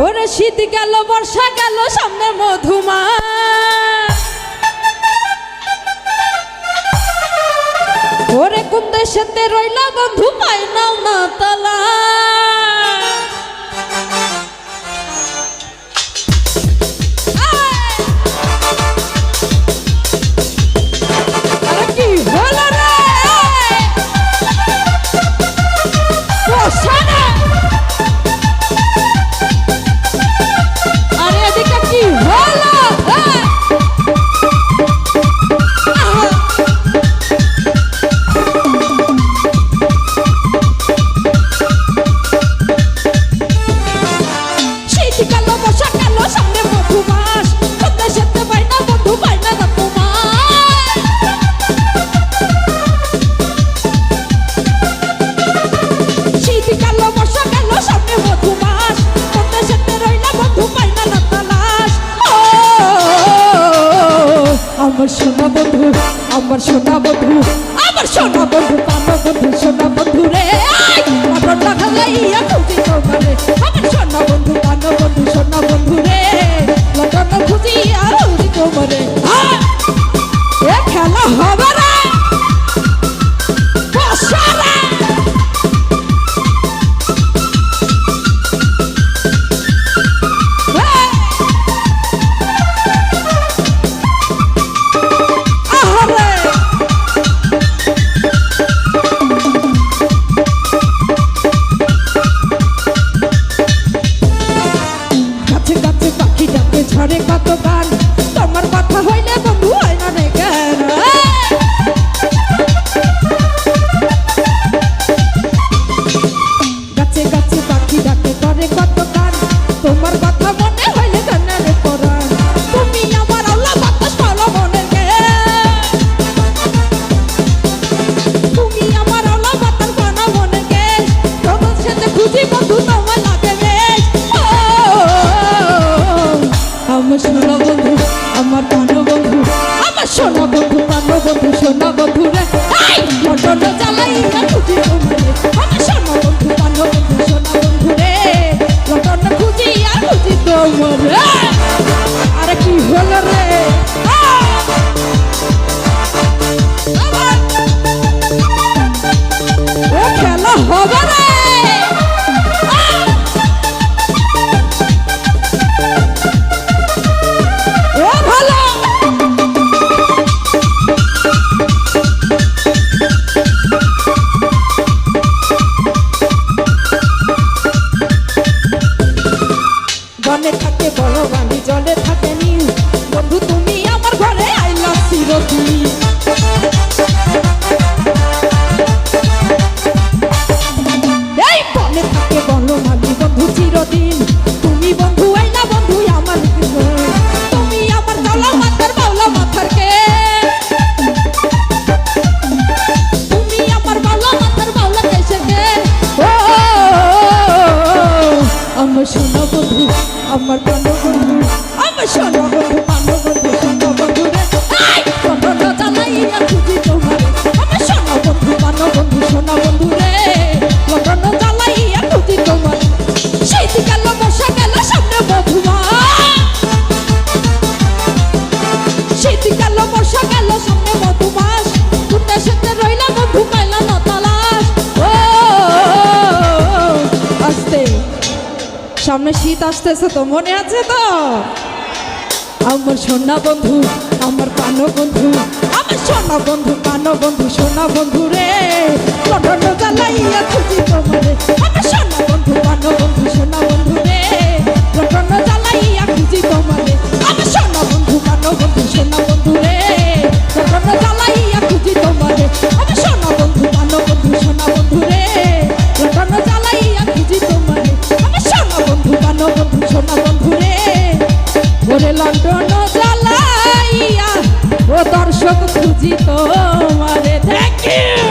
ওরে শীত গেল, বর্ষা গেল, সামনে মধুমা। ওরে কোন দেশেতে রইলা বন্ধু পাই না তালা। আমার সোনা বন্ধু, আমার সোনা বন্ধু, আমার সোনা বন্ধু কানো বন্ধু, সোনা বন্ধু রে। আমার আমার সোনা বন্ধু কানো বন্ধু, সোনা বন্ধু রে। লটন খুঁজি আর খুঁজি তোমারে সোনা বন্ধু পানো বন্ধু সোনা বন্ধু রে মটন জ্বালাইয়া খুঁজি বড় বাণী জলে থাকে নীল। বন্ধু, তুমি আমার ঘরে আইলা চিরদিন। এই বনে থাকে বলো মালি বন্ধু, চিরদিন। বন্ধু আমার প্রাণ বন্ধু আমার সোনা বন্ধু প্রাণ বন্ধু সোনা বন্ধু রে এই কখনো সামনে শীত আসতেছে তো, মনে আছে তো? আমার সোনা বন্ধু, আমার কানো বন্ধু, আমার সোনা বন্ধু কানো বন্ধু, সোনা বন্ধু রে। জ্বালাইয়া আমার সোনা বন্ধু বন্ধু বন্ধু। চন্দ্রন জ্বালাইয়া ও দর্শক খুঁজি তোমারে দেখি।